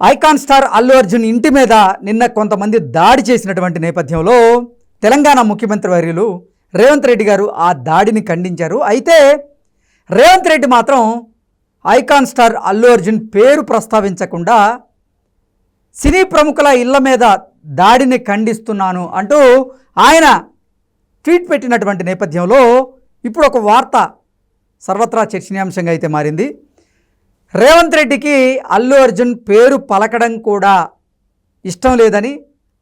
Icon star Allu Arjun ఇంటి మీద నిన్న కొంతమంది దాడి చేసినటువంటి నేపథ్యంలో తెలంగాణ ముఖ్యమంత్రి వర్యులు రేవంత్ రెడ్డి గారు ఆ దాడిని ఖండించారు. అయితే రేవంత్ రెడ్డి మాత్రం ఐకాన్ స్టార్ అల్లు అర్జున్ పేరు ప్రస్తావించకుండా సినీ ప్రముఖుల ఇళ్ళ మీద దాడిని ఖండిస్తున్నాను అంటూ ఆయన ట్వీట్ పెట్టినటువంటి నేపథ్యంలో ఇప్పుడు ఒక వార్త సర్వత్రా చర్చనీయాంశంగా అయితే మారింది. రేవంత్ రెడ్డికి అల్లు అర్జున్ పేరు పలకడం కూడా ఇష్టం లేదని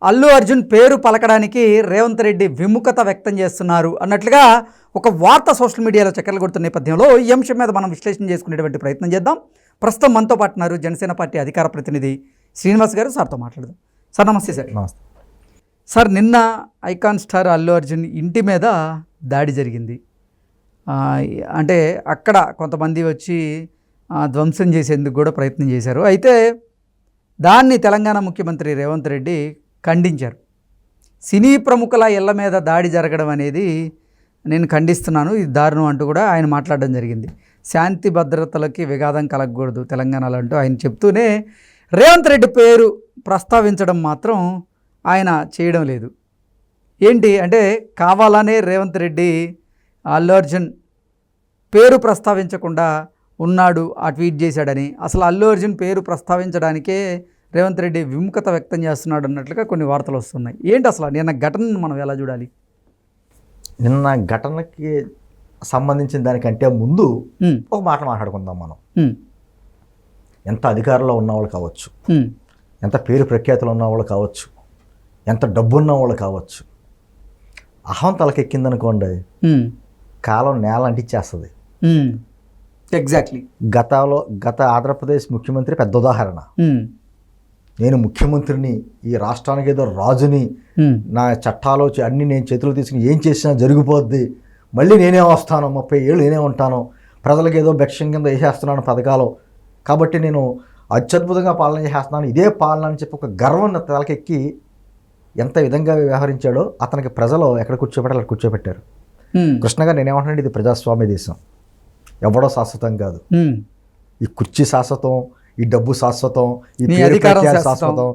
అల్లు అర్జున్ పేరు పలకడానికి రేవంత్ రెడ్డి విముఖత వ్యక్తం చేస్తున్నారు అన్నట్లుగా ఒక వార్త సోషల్ మీడియాలో చక్కర్లు కొడుతున్న నేపథ్యంలో ఈ అంశం మీద మనం విశ్లేషణ చేసుకునేటువంటి ప్రయత్నం చేద్దాం. ప్రస్తుతం మనతో పాటు ఉన్నారు జనసేన పార్టీ అధికార ప్రతినిధి శ్రీనివాస్ గారు సార్తో మాట్లాడదాం. సార్ నమస్తే సార్. నమస్తే. సార్ నిన్న ఐకాన్ స్టార్ అల్లు అర్జున్ ఇంటి మీద దాడి జరిగింది. అంటే అక్కడ కొంతమంది వచ్చి ధ్వంసం చేసేందుకు కూడా ప్రయత్నం చేశారు. అయితే దాన్ని తెలంగాణ ముఖ్యమంత్రి రేవంత్ రెడ్డి ఖండించారు. సినీ ప్రముఖుల ఇళ్ళ మీద దాడి జరగడం అనేది నేను ఖండిస్తున్నాను. ఇది దారుణం అంటూ కూడా ఆయన మాట్లాడడం జరిగింది. శాంతి భద్రతలకి విఘాతం కలగకూడదు తెలంగాణలో అంటూ ఆయన చెప్తూనే రేవంత్ రెడ్డి పేరు ప్రస్తావించడం మాత్రం ఆయన చేయడం లేదు. ఏంటి అంటే కావాలనే రేవంత్ రెడ్డి అల్లు అర్జున్ పేరు ప్రస్తావించకుండా ఉన్నాడు ఆ ట్వీట్ చేశాడని. అసలు అల్లు అర్జున్ పేరు ప్రస్తావించడానికే రేవంత్ రెడ్డి విముఖత వ్యక్తం చేస్తున్నాడు అన్నట్లుగా కొన్ని వార్తలు వస్తున్నాయి. ఏంటి అసలు? నిన్న ఘటనను మనం ఎలా చూడాలి? నిన్న ఘటనకి సంబంధించిన దానికంటే ముందు ఒక మాట మాట్లాడుకుందాం మనం. ఎంత అధికారంలో ఉన్నవాళ్ళు కావచ్చు ఎంత పేరు ప్రఖ్యాతులు ఉన్నవాళ్ళు కావచ్చు ఎంత డబ్బు ఉన్నవాళ్ళు కావచ్చు అహం తలకెక్కిందనుకోండి కాలం నేల అంటించేస్తుంది ఉమ్. ఎగ్జాక్ట్లీ గతంలో గత ఆంధ్రప్రదేశ్ ముఖ్యమంత్రి పెద్ద ఉదాహరణ. ఉమ్, నేను ముఖ్యమంత్రిని ఈ రాష్ట్రానికి ఏదో రాజుని ఉమ్, నా చట్టాలు అన్నీ నేను చేతులు తీసుకుని ఏం చేసినా జరిగిపోద్ది. మళ్ళీ నేనే వస్తాను ముప్పై ఏళ్ళు నేనే ఉంటాను. ప్రజలకు ఏదో భిక్షం కింద వేసేస్తున్నాను పథకాలు. కాబట్టి నేను అత్యద్భుతంగా పాలన చేసేస్తున్నాను ఇదే పాలన అని చెప్పి ఒక గర్వం తలకెక్కి ఎంత విధంగా వ్యవహరించాడో అతనికి ప్రజలు ఎక్కడ కూర్చోబెట్టాలి అక్కడ కూర్చోబెట్టారు. ఉమ్, కృష్ణ గారు నేనేమంటున్నాను ఇది ప్రజాస్వామ్య దేశం. ఎవడో శాశ్వతం కాదు. ఈ కుర్చీ శాశ్వతం ఈ డబ్బు శాశ్వతం ఈ శాశ్వతం.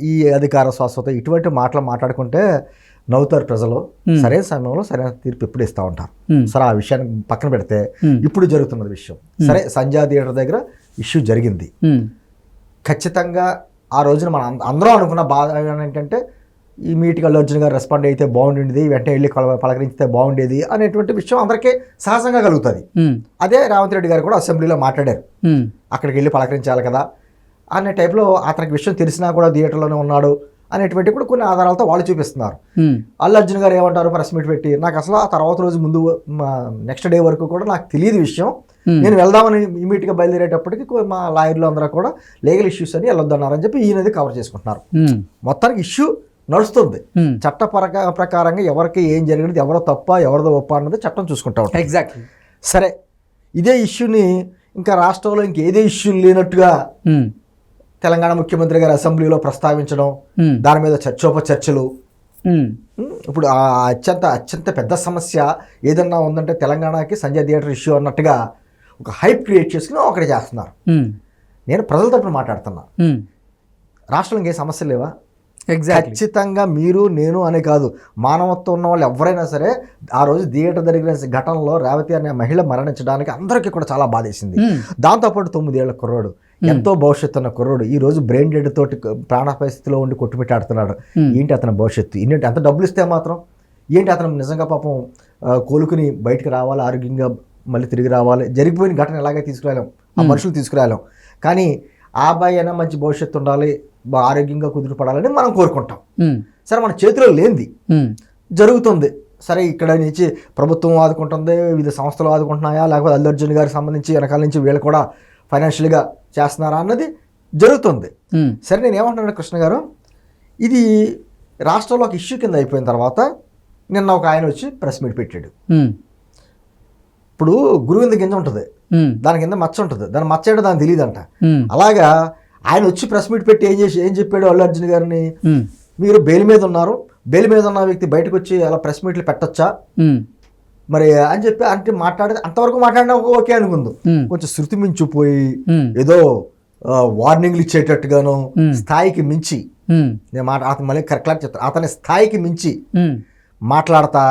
ఈ అధికార శాశ్వతం ఇటువంటి మాటలు మాట్లాడుకుంటే నవ్వుతారు ప్రజలు. సరైన సమయంలో సరైన తీర్పు ఎప్పుడు ఇస్తూ ఉంటారు. సరే ఆ విషయాన్ని పక్కన పెడితే ఇప్పుడు జరుగుతున్నది విషయం. సరే సంజయ్ థియేటర్ దగ్గర ఇష్యూ జరిగింది. ఖచ్చితంగా ఆ రోజున మనం అంద- అందరం అనుకున్న బాధ ఏంటంటే ఈ మీటింగ్ అల్లు అర్జున్ గారు రెస్పాండ్ అయితే బాగుండేది వెంటనే వెళ్ళి పలకరించితే బాగుండేది అనేటువంటి విషయం అందరికీ సహజంగా కలుగుతుంది. అదే రేవంత్ రెడ్డి గారు కూడా అసెంబ్లీలో మాట్లాడారు. అక్కడికి వెళ్ళి పలకరించాలి కదా అనే టైప్లో అతనికి విషయం తెలిసినా కూడా థియేటర్లోనే ఉన్నాడు అనేటువంటి కూడా కొన్ని ఆధారాలతో వాళ్ళు చూపిస్తున్నారు. అల్లు అర్జున్ గారు ఏమంటారు ప్రెస్ మీట్ పెట్టి నాకు అసలు ఆ తర్వాత రోజు ముందు నెక్స్ట్ డే వరకు కూడా నాకు తెలియదు విషయం. నేను వెళ్దామని ఇమీడియట్గా బయలుదేరేటప్పటికి మా లాయర్లు అందరూ కూడా లీగల్ ఇష్యూస్ అని వెళ్ళొద్దన్నారని చెప్పి ఈయనది కవర్ చేసుకుంటున్నారు. మొత్తానికి ఇష్యూ నడుస్తుంది. ఉమ్, చట్ట ప్రకా ప్రకారంగా ఎవరికి ఏం జరిగినది ఎవరో తప్ప ఎవరిదో ఒప్ప అన్నది చట్టం చూసుకుంటా ఉంటుంది. ఎగ్జాక్ట్లీ సరే ఇదే ఇష్యూని ఇంకా రాష్ట్రంలో ఇంకేదే ఇష్యూ లేనట్టుగా ఉమ్, తెలంగాణ ముఖ్యమంత్రి గారు అసెంబ్లీలో ప్రస్తావించడం ఉమ్, దాని మీద చర్చోపచర్చలు. ఉమ్, ఉమ్, ఇప్పుడు ఆ అత్యంత అత్యంత పెద్ద సమస్య ఏదన్నా ఉందంటే తెలంగాణకి సంజయ్ థియేటర్ ఇష్యూ అన్నట్టుగా ఒక హైప్ క్రియేట్ చేసుకుని ఒకటి చేస్తున్నారు. నేను ప్రజల తరపున మాట్లాడుతున్నా. రాష్ట్రంలో ఇంకే సమస్యలు లేవా? ఖచ్చితంగా మీరు నేను అనే కాదు. మానవత్వం ఉన్న వాళ్ళు ఎవరైనా సరే ఆ రోజు థియేటర్ జరిగిన ఘటనలో రేవతి అనే మహిళ మరణించడానికి అందరికీ కూడా చాలా బాధేసింది. ఉమ్, దాంతోపాటు తొమ్మిదేళ్ళ కుర్రోడు ఎంతో భవిష్యత్తు ఉన్న కుర్రోడు ఈ రోజు బ్రెయిన్ డెడ్ తోటి ప్రాణ పరిస్థితిలో ఉండి కొట్టుమిట్టాడుతున్నాడు. Hmm. ఏంటి అతని భవిష్యత్తు? ఏంటి ఎంత డబ్బులు ఇస్తే మాత్రం? ఏంటి అతను నిజంగా పాపం కోలుకుని బయటకు రావాలి ఆరోగ్యంగా మళ్ళీ తిరిగి రావాలి? జరిగిపోయిన ఘటన ఎలాగే తీసుకురాలేం? ఆ మనుషులు తీసుకురాలేం. కానీ ఆ అబ్బాయి అయినా మంచి భవిష్యత్తు ఉండాలి ఆరోగ్యంగా కుదురు పడాలని మనం కోరుకుంటాం. సరే మన చేతిలో లేనిది. జరుగుతుంది. సరే ఇక్కడ నుంచి ప్రభుత్వం ఆదుకుంటుంది వివిధ సంస్థలు ఆదుకుంటున్నాయా లేకపోతే అల్లు అర్జున్ గారికి సంబంధించి వెనకాల నుంచి వీళ్ళు కూడా ఫైనాన్షియల్గా చేస్తున్నారా అన్నది జరుగుతుంది. సరే నేను ఏమంటున్నాను కృష్ణ గారు? ఇది రాష్ట్రంలో ఒక ఇష్యూ కింద అయిపోయిన తర్వాత నిన్న ఒక ఆయన వచ్చి ప్రెస్ మీట్ పెట్టాడు. ఇప్పుడు గురువింద గింజ ఉంటుంది. దాని కింద మచ్చ ఉంటుంది. దాని మచ్చ ఏంటో దానికి తెలియదంట. ఉమ్, అలాగా ఆయన వచ్చి ప్రెస్ మీట్ పెట్టి ఏం చేసి ఏం చెప్పాడు అల్లు అర్జున్ గారిని? మీరు బెయిల్ మీద ఉన్నారు. బెయిల్ మీద ఉన్న వ్యక్తి బయటకు వచ్చి అలా ప్రెస్ మీట్లు పెట్టొచ్చా? మరి అని చెప్పి అంటే మాట్లాడితే అంతవరకు మాట్లాడినా ఓకే అనుకుందు. కొంచెం శృతి మించిపోయి ఏదో వార్నింగ్లు ఇచ్చేటట్టుగాను. స్థాయికి మించి నేను మాట అతను మళ్ళీ కరెక్ట్ చెప్తాను. అతని స్థాయికి మించి మాట్లాడతా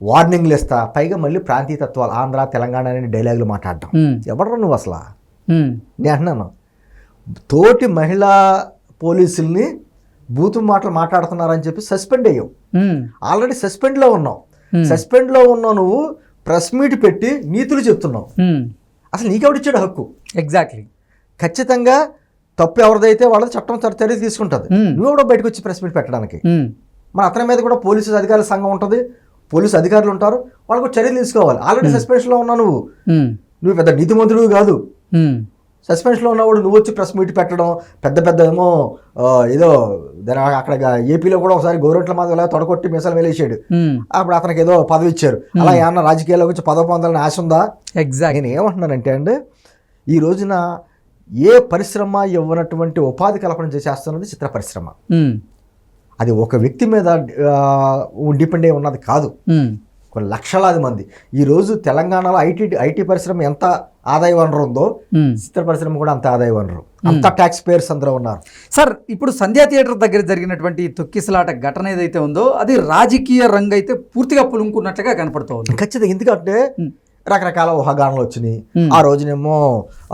వార్నింగ్లు ఇస్తా. పైగా మళ్ళీ ప్రాంతీయ తత్వాలు ఆంధ్ర తెలంగాణ అనే డైలాగులు మాట్లాడడం ఉమ్, ఎవడరా నువ్వు అసలు? నేను అంటున్నాను. తోటి మహిళా పోలీసుల్ని బూతు మాటలు మాట్లాడుతున్నారని చెప్పి సస్పెండ్ అయ్యావు. ఆల్రెడీ సస్పెండ్లో ఉన్నావు. సస్పెండ్లో ఉన్నావు నువ్వు ప్రెస్ మీట్ పెట్టి నీతులు చెప్తున్నావు. అసలు నీకెవడిచ్చాడు హక్కు? ఎగ్జాక్ట్లీ. ఖచ్చితంగా తప్పు ఎవరిదైతే వాళ్ళది చట్టం చర్య తీసుకుంటుంది. Hmm. నువ్వెవడో బయటకు వచ్చి ప్రెస్ మీట్ పెట్టడానికి? మన అతని మీద కూడా పోలీసు అధికారుల సంఘం ఉంటుంది. పోలీసు అధికారులు ఉంటారు వాళ్ళకు చర్యలు తీసుకోవాలి. ఆల్రెడీ సస్పెన్షన్లో ఉన్నావు నువ్వు. ఉమ్, నువ్వు పెద్ద నీతిమంతుడు కాదు. సస్పెన్షన్లో ఉన్నవాడు నువ్వు వచ్చి ప్రెస్ మీట్ పెట్టడం పెద్ద పెద్ద ఏమో ఏదో దాని అక్కడ ఏపీలో కూడా ఒకసారి గవర్నమెంట్ల మీద ఇలా తొడగొట్టి మిసాలు ఉమ్, అప్పుడు అతనికి ఏదో పదవి ఇచ్చారు. అలా ఏమన్నా రాజకీయాల్లో వచ్చి పదవి పొందాలని ఆశ ఉందా? ఎగ్జాక్ట్ నేను ఏమంటున్నానంటే అండి ఈ రోజున ఏ పరిశ్రమ ఇవ్వనటువంటి ఉపాధి కల్పన చేసేస్తున్నది చిత్ర పరిశ్రమ. అది ఒక వ్యక్తి మీద డిపెండ్ అయి ఉన్నది కాదు. కొన్ని లక్షలాది మంది. ఈరోజు తెలంగాణలో ఐటీ ఐటీ పరిశ్రమ ఎంత ఆదాయ వనరు ఉందో. చిత్ర పరిశ్రమ కూడా అంత ఆదాయ వనరు. అంత ట్యాక్స్ పేయర్స్ అందరూ ఉన్నారు. సార్ ఇప్పుడు సంధ్యా థియేటర్ దగ్గర జరిగినటువంటి ఈ తొక్కిసలాట ఘటన ఏదైతే ఉందో అది రాజకీయ రంగు అయితే పూర్తిగా పులుముకున్నట్లుగా కనపడుతోంది ఖచ్చితంగా. ఎందుకంటే. రకరకాల ఊహాగానాలు వచ్చినాయి. ఆ రోజునేమో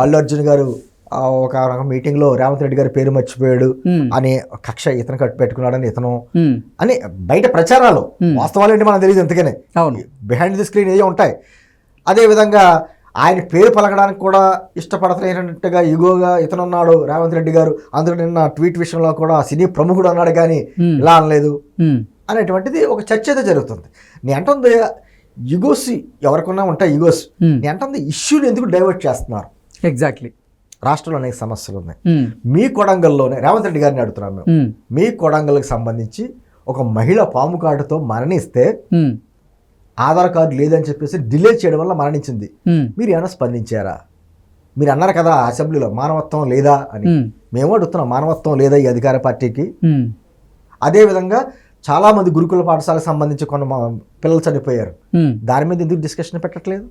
అల్లు అర్జున్ గారు ఒక ఒక మీటింగ్లో రేవంత్ రెడ్డి గారి పేరు మర్చిపోయాడు అనే కక్ష ఇతను కట్టు పెట్టుకున్నాడని ఇతను అని బయట ప్రచారాలు. వాస్తవాలు ఏంటి మనకు తెలియదు అవును. బిహైండ్ ది స్క్రీన్ ఏవో ఉంటాయి. అదేవిధంగా ఆయన పేరు పలకడానికి కూడా ఇష్టపడతలేనట్టుగా ఇగోగా ఇతను ఉన్నాడు రేవంత్ రెడ్డి గారు. అందులో నిన్న ట్వీట్ విషయంలో కూడా సినీ ప్రముఖుడు అన్నాడు కానీ. ఇలా అనలేదు. అనేటువంటిది ఒక చర్చ అయితే జరుగుతుంది. నేను అంటుంది ఇగోస్ ఎవరికన్నా ఉంటాయి ఇగోస్. నేను అంటుంది ఇష్యూని ఎందుకు డైవర్ట్ చేస్తున్నారు? ఎగ్జాక్ట్లీ రాష్ట్రంలో అనేక సమస్యలు ఉన్నాయి. మీ కొడంగల్లోనే రేవంత్ రెడ్డి గారిని అడుగుతున్నాం మేము. మీ కొడంగల్కి సంబంధించి ఒక మహిళ పాము కాటుతో మరణిస్తే ఆధార్ కార్డు లేదని చెప్పేసి డిలే చేయడం వల్ల మరణించింది. మీరు ఏమైనా స్పందించారా? మీరు అన్నారు కదా అసెంబ్లీలో మానవత్వం లేదా అని. మేము. అడుగుతున్నాం మానవత్వం లేదా ఈ అధికార పార్టీకి? అదేవిధంగా చాలామంది గురుకుల పాఠశాలకు సంబంధించి కొన్ని పిల్లలు చనిపోయారు. దాని మీద ఎందుకు డిస్కషన్ పెట్టట్లేదు?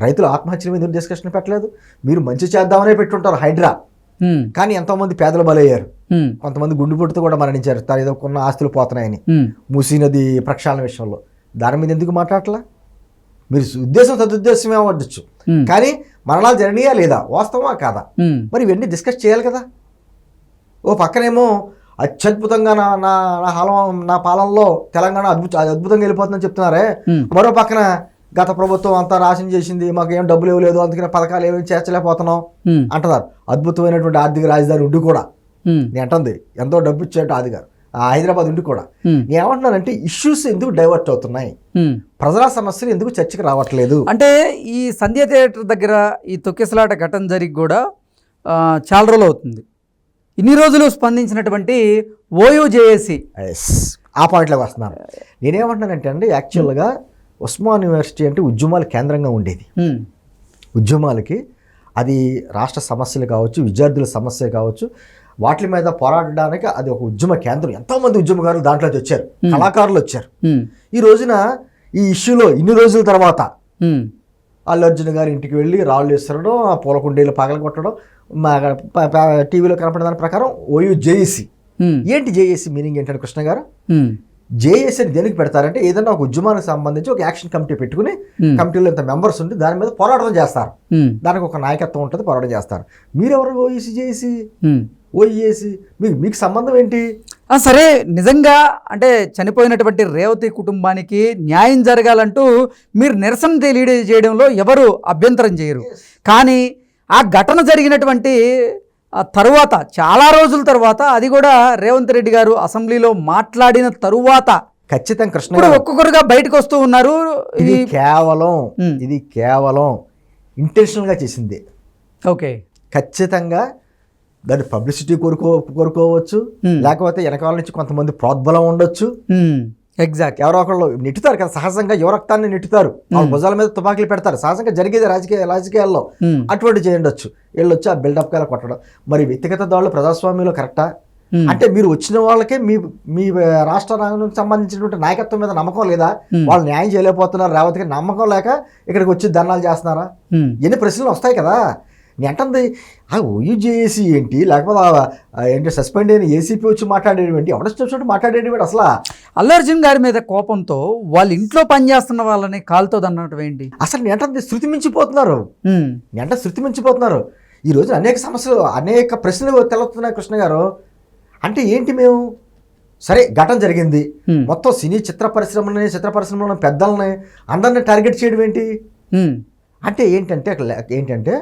రైతుల ఆత్మహత్యల మీద డిస్కషన్ పెట్టలేదు? మీరు మంచి చేద్దామనే పెట్టుంటారు హైడ్రా. కానీ ఎంతోమంది పేదలు బలయ్యారు. కొంతమంది గుండెపోటుతో కూడా మరణించారు. తను ఏదో కొన్న ఆస్తులు పోతున్నాయని. మూసీ నది ప్రక్షాళన విషయంలో. దాని మీద ఎందుకు మాట్లాడట్లా? మీరు ఉద్దేశం సదుద్దేశమే అవ్వచ్చు. కానీ మరణాలు జరిగినాయా లేదా? వాస్తవమా కాదా? మరి ఇవన్నీ డిస్కస్ చేయాలి కదా. ఓ పక్కనేమో అత్యద్భుతంగా నా నా నా హాలం నా పాలనలో తెలంగాణ అద్భుత అద్భుతంగా వెళ్ళిపోతుందని చెప్తున్నారే. మరో పక్కన గత ప్రభుత్వం అంతా రాసిన చేసింది మాకు ఏం డబ్బులు ఇవ్వలేదు అందుకనే పథకాలు ఏమేమి చేర్చలేకపోతున్నాం అంటున్నారు. అద్భుతమైనటువంటి ఆర్థిక రాజధాని ఉండి కూడా. నేను అంటుంది ఎంతో డబ్బు ఇచ్చేట ఆదిగారు ఆ హైదరాబాద్ ఉండి కూడా. నేను ఏమంటున్నానంటే ఇష్యూస్ ఎందుకు డైవర్ట్ అవుతున్నాయి. ప్రజల సమస్యలు ఎందుకు చర్చకు రావట్లేదు? అంటే ఈ సంధ్య థియేటర్ దగ్గర ఈ తొక్కిసలాట ఘటన జరిగి కూడా చాలా రోజులు అవుతుంది. ఇన్ని రోజులు స్పందించినటువంటి ఓయూజేఏసి ఎస్ ఆ పాయింట్లోకి వస్తున్నాను. నేనేమంటున్నానంటే అండి యాక్చువల్గా ఉస్మాన్ యూనివర్సిటీ అంటే ఉద్యమాల కేంద్రంగా ఉండేది. ఉద్యమాలకి అది రాష్ట్ర సమస్యలు కావచ్చు విద్యార్థుల సమస్య కావచ్చు వాటి మీద పోరాడడానికి అది ఒక ఉద్యమ కేంద్రం. ఎంతోమంది ఉద్యమకారులు దాంట్లో వచ్చారు. కళాకారులు వచ్చారు. ఈ రోజున ఈ ఇష్యూలో ఇన్ని రోజుల తర్వాత అల్లు అర్జున్ గారి ఇంటికి వెళ్ళి రాళ్ళు వేసరడం ఆ పూలకుండీలు పగలగొట్టడం మా ప- ప- టీవీలో కనపడిన దాని ప్రకారం ఓయూ జేఏసీ. ఏంటి జేఏసీ మీనింగ్ ఏంటంటే కృష్ణ గారు? జేఏసీ అని దేనికి పెడతారంటే ఏదైనా ఒక ఉద్యమానికి సంబంధించి ఒక యాక్షన్ కమిటీ పెట్టుకుని కమిటీలో ఇంత మెంబర్స్ ఉండి దాని మీద పోరాటం చేస్తారు. దానికి ఒక నాయకత్వం ఉంటుంది పోరాటం చేస్తారు. మీరెవరు ఓఈసీ జేఏసీ? ఓఈఏసీ? మీకు మీకు సంబంధం ఏంటి? సరే నిజంగా అంటే చనిపోయినటువంటి రేవతి కుటుంబానికి న్యాయం జరగాలంటూ మీరు నిరసన తెలియజేయడంలో ఎవరు అభ్యంతరం చేయరు. కానీ ఆ ఘటన జరిగినటువంటి తరువాత చాలా రోజుల తర్వాత అది కూడా రేవంత్ రెడ్డి గారు అసెంబ్లీలో మాట్లాడిన తరువాత ఖచ్చితంగా కృష్ణ ఒక్కొక్కరుగా బయటకు వస్తూ ఉన్నారు. ఇది కేవలం. ఇది కేవలం ఇంటెన్షనల్గా చేసింది. ఓకే. ఖచ్చితంగా దాన్ని పబ్లిసిటీ కోరుకో కోరుకోవచ్చు. లేకపోతే వెనకాల నుంచి కొంతమంది ప్రోద్బలం ఉండొచ్చు. ఎగ్జాక్ట్ ఎవరో ఒకళ్ళు నెట్టుతారు కదా సహజంగా యువ రక్తాన్ని నెట్టుతారు. వాళ్ళ భుజాల మీద తుపాకీలు పెడతారు. సహజంగా జరిగేది రాజకీయ రాజకీయాల్లో అటువంటి చేయండొచ్చు. వీళ్ళు వచ్చి ఆ బిల్డప్గా కొట్టడం. మరి వ్యక్తిగత దాడులు ప్రజాస్వామ్యంలో కరెక్టా? అంటే మీరు వచ్చిన వాళ్ళకే మీ మీ రాష్ట్ర సంబంధించినటువంటి నాయకత్వం మీద నమ్మకం లేదా? వాళ్ళు న్యాయం చేయలేకపోతున్నారు రేవతికి నమ్మకం లేక ఇక్కడికి వచ్చి ధర్నాలు చేస్తున్నారా? ఎన్ని ప్రశ్నలు వస్తాయి కదా. నేను అంటుంది ఆ ఓయూజేఏసీ ఏంటి? లేకపోతే ఏంటి సస్పెండ్ అయిన ఏసీపీ వచ్చి మాట్లాడేటువంటి ఎవడొచ్చినట్టు మాట్లాడేటువంటి అసలు? అల్లు అర్జున్ గారి మీద కోపంతో వాళ్ళ ఇంట్లో పనిచేస్తున్న వాళ్ళని కాలుతో దన్నటం ఏంటి? అసలు నేను అంటుంది శృతి మించిపోతున్నారు. అంటే శృతి మించిపోతున్నారు. ఈ రోజు అనేక సమస్యలు అనేక ప్రశ్నలు తెలుస్తున్నాయి కృష్ణ గారు. అంటే ఏంటి మేము? సరే ఘటన జరిగింది. మొత్తం సినీ చిత్ర పరిశ్రమని చిత్ర పరిశ్రమలో పెద్దల్ని అందరిని టార్గెట్ చేయడం ఏంటి? అంటే ఏంటంటే ఏంటంటే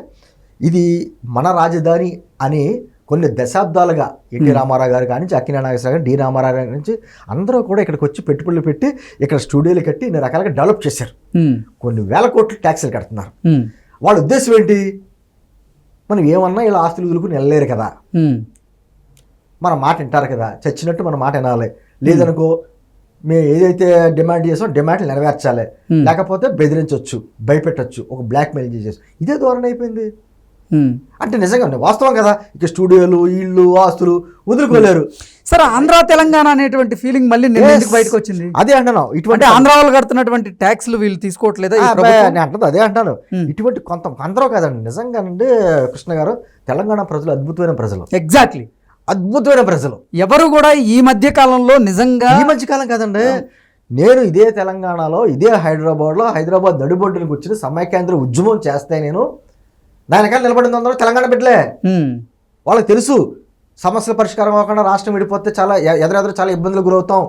ఇది మన రాజధాని అని కొన్ని దశాబ్దాలుగా ఎన్టీ రామారావు గారు కానీ అక్కినే నాగేశ్వర గారు డి రామారావు గారి నుంచి అందరూ కూడా ఇక్కడికి వచ్చి పెట్టుబడులు పెట్టి ఇక్కడ స్టూడియోలు కట్టి ఇన్ని రకాలుగా డెవలప్ చేశారు. కొన్ని వేల కోట్లు ట్యాక్సులు కడుతున్నారు. వాళ్ళ ఉద్దేశం ఏంటి? మనం ఏమన్నా ఇలా ఆస్తులు వదులుకుని వెళ్ళలేరు కదా. మన మాట వింటారు కదా. చచ్చినట్టు మన మాట వినాలి. లేదనుకో మేము ఏదైతే డిమాండ్ చేసామో డిమాండ్లు నెరవేర్చాలి. లేకపోతే బెదిరించవచ్చు భయపెట్టచ్చు ఒక బ్లాక్మెయిల్ చేసేసి ఇదే ధోరణి అయిపోయింది. అంటే నిజంగా వాస్తవం కదా? ఇక స్టూడియోలు ఇళ్ళు ఆస్తులు వదులుకోలేరు. సరే ఆంధ్ర తెలంగాణ అనేటువంటి ఫీలింగ్ మళ్ళీ బయటకు వచ్చింది? అదే అంటున్నాను ఇటువంటి ఆంధ్ర వాళ్ళు కడుతున్నటువంటి ట్యాక్స్లు వీళ్ళు తీసుకోవట్లేదా? నేను అదే అంటాను. ఇటువంటి కొంత అందరూ కాదండి నిజంగానండి కృష్ణ గారు తెలంగాణ ప్రజలు అద్భుతమైన ప్రజలు. ఎగ్జాక్ట్లీ అద్భుతమైన ప్రజలు. ఎవరు కూడా ఈ మధ్య కాలంలో నిజంగా ఈ మధ్య కాలం కాదండి నేను ఇదే తెలంగాణలో ఇదే హైదరాబాద్లో హైదరాబాద్ నడిబొడ్డునికి వచ్చిన సమైక్యాంధ్ర ఉద్యమం చేస్తే నేను. దానికన్నా నిలబడింది అందరూ తెలంగాణ బిడ్డలే. వాళ్ళకి తెలుసు సమస్యల పరిష్కారం అవ్వకుండా రాష్ట్రం విడిపోతే చాలా ఎదురెదురు చాలా ఇబ్బందులకు గురవుతాం.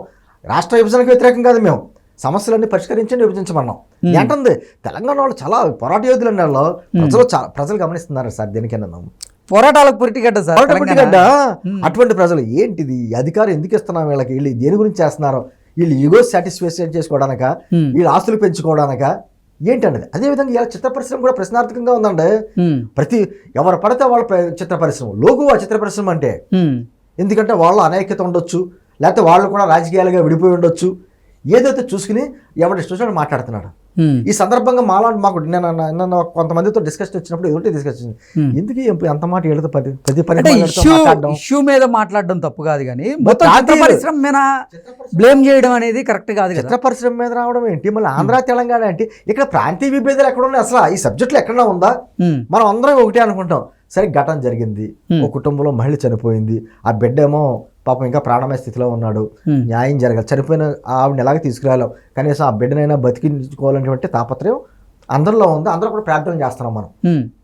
రాష్ట్ర విభజనకు వ్యతిరేకం కాదు మేము. సమస్యలన్నీ పరిష్కరించండి విభజించమన్నాం. ఏంటుంది తెలంగాణ వాళ్ళు చాలా పోరాట యోధులు అండి వాళ్ళు ప్రజలు చాలా ప్రజలు గమనిస్తున్నారు సార్ దేనికైనా పోరాటాలకు పురిటిగడ్డ సార్ పోరాట తెలంగాణ. పుట్టిగడ్డ అటువంటి ప్రజలు ఏంటిది? అధికారం ఎందుకు ఇస్తున్నాం వీళ్ళకి? వీళ్ళు దేని గురించి చేస్తున్నారు? వీళ్ళు ఈగో సాటిస్ఫాక్షన్ చేసుకోవడానిక? వీళ్ళు ఆస్తులు పెంచుకోవడానిక? ఏంటన్నది? అదేవిధంగా ఇలా చిత్ర పరిశ్రమ కూడా ప్రశ్నార్థకంగా ఉందండి. ప్రతి ఎవరు పడితే వాళ్ళ చిత్ర పరిశ్రమ. లోగు ఆ చిత్ర పరిశ్రమ అంటే ఎందుకంటే వాళ్ళ అనైక్యత ఉండొచ్చు లేకపోతే వాళ్ళు కూడా రాజకీయాలుగా విడిపోయి ఉండొచ్చు. ఏదైతే చూసుకుని ఎవరి ఇష్టం వచ్చినట్టు మాట్లాడుతున్నాడు. ఈ సందర్భంగా మాలాంటి మాకు నేను నిన్న కొంతమందితో డిస్కషన్ వచ్చినప్పుడు ఎదుటి డిస్కషన్. ఎందుకు అంత మాట వీళ్ళతో ప్రతి ప్రతి పని అంటే ఇష్యూ మీద మాట్లాడడం తప్పు కాదు కానీ మొత్తం. చిత్ర పరిశ్రమ మీద బ్లేమ్ చేయడం అనేది కరెక్ట్ కాదు చిత్ర పరిశ్రమ మీద రావడం ఏంటి? మళ్ళీ ఆంధ్ర తెలంగాణ ఏంటి ఇక్కడ ప్రాంతీయ విభేదాలు ఎక్కడ ఉన్నాయి? అసలు ఈ సబ్జెక్టులు ఎక్కడన్నా ఉందా? మనం అందరం ఒకటే అనుకుంటాం. సరే ఘటన జరిగింది. ఒక కుటుంబంలో మహిళ చనిపోయింది. ఆ బిడ్డ ఏమో పాపం ఇంకా ప్రాణమయ స్థితిలో ఉన్నాడు. న్యాయం జరగాలి. చనిపోయిన ఆవిడని ఎలాగ తీసుకురాలేం? కనీసం ఆ బిడ్డనైనా బతికించుకోవాలనేటువంటి తాపత్రయం అందరిలో ఉంది. అందరూ కూడా ప్రార్థన చేస్తున్నాం మనం.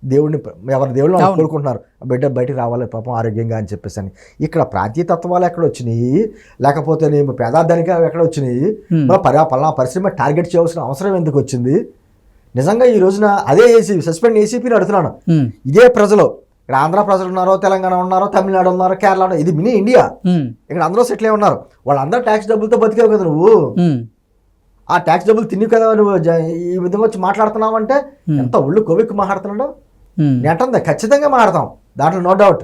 దేవుడిని ఎవరి దేవుళ్ళు. కోరుకుంటున్నారు. ఆ బిడ్డ బయటికి రావాలి పాపం ఆరోగ్యంగా అని చెప్పేసి అని ఇక్కడ ప్రాంతీయ తత్వాలు ఎక్కడ వచ్చినాయి? లేకపోతే నేను పేదార్థానికి ఎక్కడ వచ్చినాయి? Hmm. మన పరి పలానా పరిశ్రమ టార్గెట్ చేయాల్సిన అవసరం ఎందుకు వచ్చింది? నిజంగా ఈ రోజున అదే ఏసీ సస్పెండ్ ఏసీపీని అడుగుతున్నాను. ఇదే ప్రజలు ఇక్కడ ఆంధ్ర ప్రజలు ఉన్నారో తెలంగాణ ఉన్నారో తమిళనాడు ఉన్నారో కేరళ ఉన్నారో ఇది మినీ ఇండియా. ఇక్కడ అందరూ సెటిల్ అయి ఉన్నారు. వాళ్ళందరూ ట్యాక్స్ డబ్బులతో బతికావు కదా నువ్వు. ఆ ట్యాక్స్ డబ్బులు తిని కదా నువ్వు ఈ విధంగా వచ్చి మాట్లాడుతున్నావు అంటే. ఎంత ఒళ్ళు కొవ్వెక్కి మాట్లాడుతున్నాడు? ఉమ్, నెట్టంది ఖచ్చితంగా మాట్లాడతాం. దాంట్లో నో డౌట్.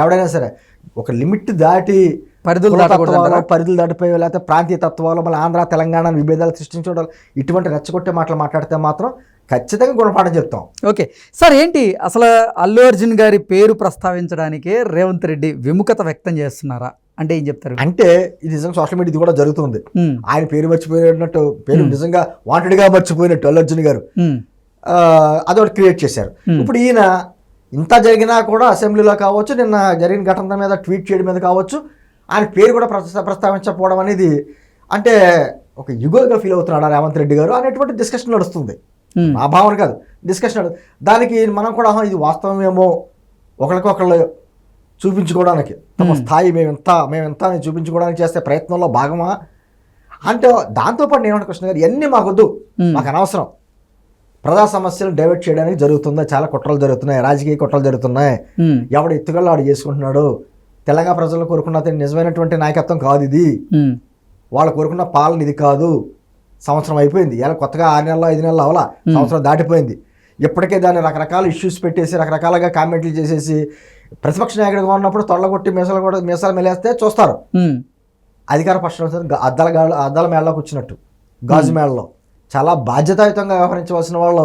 ఎవడైనా సరే ఒక లిమిట్ దాటి పరిధులు దాటకూడదు? పరిధులు దాటిపోయి లేకపోతే ప్రాంతీయ తత్వాలు మళ్ళీ ఆంధ్ర తెలంగాణ విభేదాలు సృష్టించడం ఇటువంటి రెచ్చగొట్టే మాటలు మాట్లాడితే మాత్రం ఖచ్చితంగా గుణపాఠం చెప్తాం. ఓకే. సార్ ఏంటి? అసలు అల్లు అర్జున్ గారి పేరు ప్రస్తావించడానికే రేవంత్ రెడ్డి విముఖత వ్యక్తం చేస్తున్నారా? అంటే ఏం చెప్తారు? అంటే ఇది నిజంగా సోషల్ మీడియా ఇది కూడా జరుగుతుంది. ఆయన పేరు మర్చిపోయినట్టు పేరు నిజంగా వాంటెడ్గా మర్చిపోయినట్టు అల్లు అర్జున్ గారు అదొకటి క్రియేట్ చేశారు. ఇప్పుడు ఈయన ఇంత జరిగినా కూడా అసెంబ్లీలో కావచ్చు నిన్న జరిగిన ఘటన మీద ట్వీట్ చేయడం మీద కావచ్చు ఆయన పేరు కూడా ప్రస్తా ప్రస్తావించకపోవడం అనేది అంటే ఒక యుగోగా ఫీల్ అవుతున్నాడు రేవంత్ రెడ్డి గారు అనేటువంటి డిస్కషన్ నడుస్తుంది. నా భావన కాదు. డిస్కషన్ దానికి మనం కూడా ఇది వాస్తవమేమో ఒకరికొకళ్ళు చూపించుకోవడానికి తమ స్థాయి మేము ఎంత మేము ఎంత అని చూపించుకోవడానికి చేసే ప్రయత్నంలో భాగమా? అంటే దాంతోపాటు నేను కృష్ణ గారు ఇవన్నీ మాకొద్దు. మాకు అనవసరం. ప్రజా సమస్యలు డైవర్ట్ చేయడానికి జరుగుతుంది. చాలా కుట్రలు జరుగుతున్నాయి. రాజకీయ కుట్రలు జరుగుతున్నాయి. ఎవడు ఎత్తుగల్లో ఆడు చేసుకుంటున్నాడు? తెలంగాణ ప్రజలు కోరుకున్న నిజమైనటువంటి నాయకత్వం కాదు ఇది. వాళ్ళు కోరుకున్న పాలన ఇది కాదు. సంవత్సరం అయిపోయింది. ఇలా కొత్తగా ఆరు నెలలు ఐదు నెలలు అవలా సంవత్సరం దాటిపోయింది. ఇప్పటికే దాన్ని రకరకాల ఇష్యూస్ పెట్టేసి రకరకాలుగా కామెంట్లు చేసేసి ప్రతిపక్ష నాయకుడిగా ఉన్నప్పుడు తొళ్ళగొట్టి మీసాలు కూడా మీసాలు మెలేస్తే చూస్తారు. అధికార పక్షం అద్దాల అద్దాల మేళలోకి వచ్చినట్టు గాజు మేళలో చాలా బాధ్యతాయుతంగా వ్యవహరించవలసిన వాళ్ళు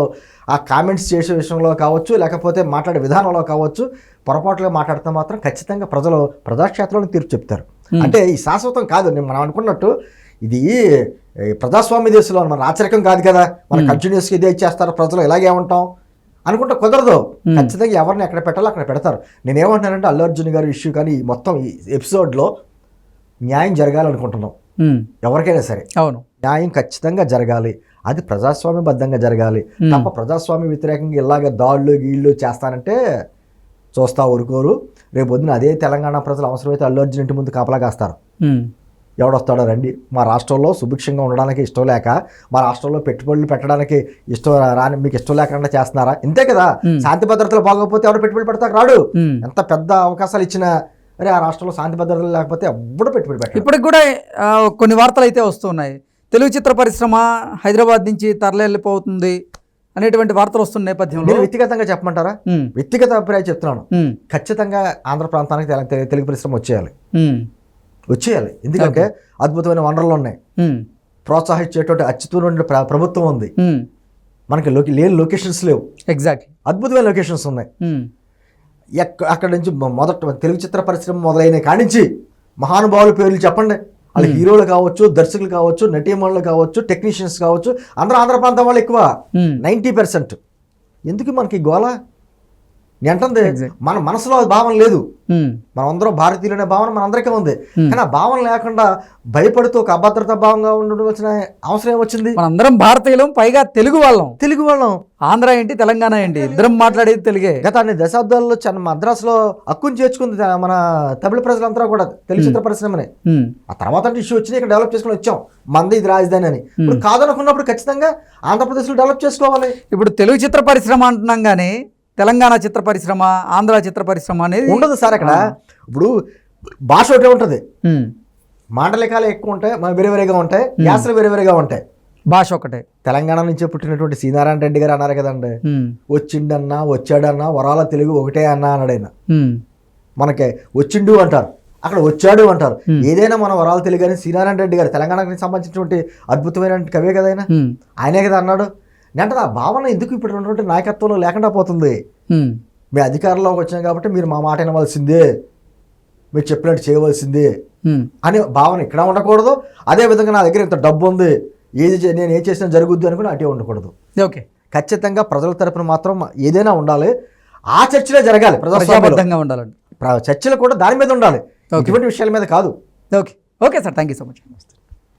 ఆ కామెంట్స్ చేసే విషయంలో కావచ్చు లేకపోతే మాట్లాడే విధానంలో కావచ్చు పొరపాటుగా మాట్లాడితే మాత్రం ఖచ్చితంగా ప్రజలు ప్రజాక్షేత్రంలో తీర్పు చెప్తారు. అంటే ఈ శాశ్వతం కాదు మనం అనుకున్నట్టు ఇది ప్రజాస్వామ్య దేశంలో మన రాచరికం కాదు కదా? మన కంటిన్యూస్గా ఇదే చేస్తారు ప్రజలు ఇలాగే ఉంటాం అనుకుంటే కుదరదు. ఖచ్చితంగా ఎవరిని ఎక్కడ పెట్టాలో అక్కడ పెడతారు. నేనేమంటున్నానంటే అల్లు అర్జున్ గారి ఇష్యూ కానీ ఈ మొత్తం ఈ ఎపిసోడ్లో న్యాయం జరగాలనుకుంటున్నాం. ఎవరికైనా సరే. అవును. న్యాయం ఖచ్చితంగా జరగాలి. అది ప్రజాస్వామ్యబద్ధంగా జరగాలి. తప్ప ప్రజాస్వామ్య వ్యతిరేకంగా ఇలాగ దాడులు గీళ్ళు చేస్తానంటే చూస్తా ఊరుకోరు. రేపు పొద్దున అదే తెలంగాణ ప్రజలు అవసరమైతే అల్లు అర్జున్ ఇంటి ముందు కాపలా కాస్తారు. ఎవడొస్తాడో రండి. మా రాష్ట్రంలో సుభిక్షంగా ఉండడానికి ఇష్టం లేక మా రాష్ట్రంలో పెట్టుబడులు పెట్టడానికి ఇష్టం రాని మీకు ఇష్టం లేకుండా చేస్తున్నారా? ఇంతే కదా. శాంతి భద్రతలు బాగోకపోతే ఎవడు పెట్టుబడి పెడతాకు రాడు. ఎంత పెద్ద అవకాశాలు ఇచ్చినా అరే ఆ రాష్ట్రంలో శాంతి భద్రతలు లేకపోతే ఎవ్వడు పెట్టుబడి పెట్టాడు. ఇప్పటికి కూడా కొన్ని వార్తలు అయితే వస్తున్నాయి. తెలుగు చిత్ర పరిశ్రమ హైదరాబాద్ నుంచి తరలిపోతుంది అనేటువంటి వార్తలు వస్తున్న నేపథ్యంలో వ్యక్తిగతంగా చెప్పమంటారా? వ్యక్తిగత అభిప్రాయం చెప్తున్నాను. ఖచ్చితంగా ఆంధ్ర ప్రాంతానికి తెల- తెల- తెలుగు పరిశ్రమ వచ్చేయాలి. వచ్చేయాలి. ఎందుకంటే అద్భుతమైన వనరులు ఉన్నాయి. ప్రోత్సహించేటువంటి అచ్యుతమైన ప్ర- ప్రభుత్వం ఉంది. మనకి లేని లొకేషన్స్ లేవు. ఎగ్జాక్ట్లీ అద్భుతమైన లొకేషన్స్ ఉన్నాయి. అక్కడ నుంచి మొదట తెలుగు చిత్ర పరిశ్రమ మొదలైన కానించి మహానుభావుల పేర్లు చెప్పండి. వాళ్ళు హీరోలు కావచ్చు దర్శకులు కావచ్చు నటీమణులు కావచ్చు టెక్నీషియన్స్ కావచ్చు. అందరూ ఆంధ్ర ప్రాంతం వాళ్ళు ఎక్కువ. Ninety percent. ఎందుకు మనకి గోల? నేను అంటుంది. మన మనసులో భావన లేదు. ఉమ్, మనం అందరం భారతీయులనే భావన మన అందరికీ ఉంది. Hmm. కానీ ఆ భావన లేకుండా భయపడుతూ ఒక అభద్రతా భావంగా ఉండవలసిన అవసరం ఏమొచ్చింది? మనందరం భారతీయులం పైగా తెలుగు వాళ్ళం. తెలుగు వాళ్ళం. ఆంధ్ర ఏంటి తెలంగాణ ఏంటి? ఇద్దరం మాట్లాడేది తెలుగే. గత అన్ని దశాబ్దాల్లో చిన్న మద్రాసులో హక్కుని చేర్చుకుంది మన తమిళ ప్రజలంతా కూడా తెలుగు చిత్ర పరిశ్రమని. ఆ తర్వాత అంటే ఇష్యూ వచ్చింది ఇక్కడ డెవలప్ చేసుకుని వచ్చాం. మంది ఇది రాజధాని అని. ఇప్పుడు కాదనుకున్నప్పుడు ఖచ్చితంగా ఆంధ్రప్రదేశ్లో డెవలప్ చేసుకోవాలి. ఇప్పుడు తెలుగు చిత్ర పరిశ్రమ అంటున్నాం కానీ తెలంగాణ చిత్ర పరిశ్రమ ఆంధ్ర చిత్ర పరిశ్రమ అనేది ఉండదు సార్ అక్కడ. ఇప్పుడు భాష ఒకటే ఉంటుంది. మాండలికాలు ఎక్కువ ఉంటాయి మన వేరే వేరేగా ఉంటాయి యాసలు వేరే వేరేగా ఉంటాయి. భాష ఒకటే. తెలంగాణ నుంచే పుట్టినటువంటి సీనారాయణ రెడ్డి గారు అన్నారు కదండి. వచ్చిండన్నా వచ్చాడన్నా వరాల తెలుగు ఒకటే అన్నా అన్నాడు ఆయన. ఉమ్, మనకి వచ్చిండు అంటారు. అక్కడ వచ్చాడు అంటారు. ఏదైనా మన వరాల తెలుగు అని శ్రీనారాయణ రెడ్డి గారు తెలంగాణకి సంబంధించినటువంటి అద్భుతమైన కవే కదా ఆయన. ఆయనే కదా అన్నాడు. అంటే ఆ భావన ఎందుకు ఇప్పుడు ఉన్నటువంటి నాయకత్వంలో లేకుండా పోతుంది? మీ అధికారంలోకి వచ్చాం కాబట్టి మీరు మా మాట వినవలసిందే. మీరు చెప్పినట్టు చేయవలసిందే. అనే భావన ఇక్కడ ఉండకూడదు. అదే విధంగా నా దగ్గర ఇంత డబ్బు ఉంది. ఏది నేను ఏం చేసినా జరుగుద్ది అని కూడా అటే ఉండకూడదు. ఓకే. ఖచ్చితంగా ప్రజల తరపున మాత్రం ఏదైనా ఉండాలి. ఆ చర్చలే జరగాలి ప్రజాబద్ధంగా ఉండాలండి. చర్చలు కూడా దాని మీద ఉండాలి. ఇటువంటి విషయాల మీద కాదు. Okay. Okay sir. Thank you so much.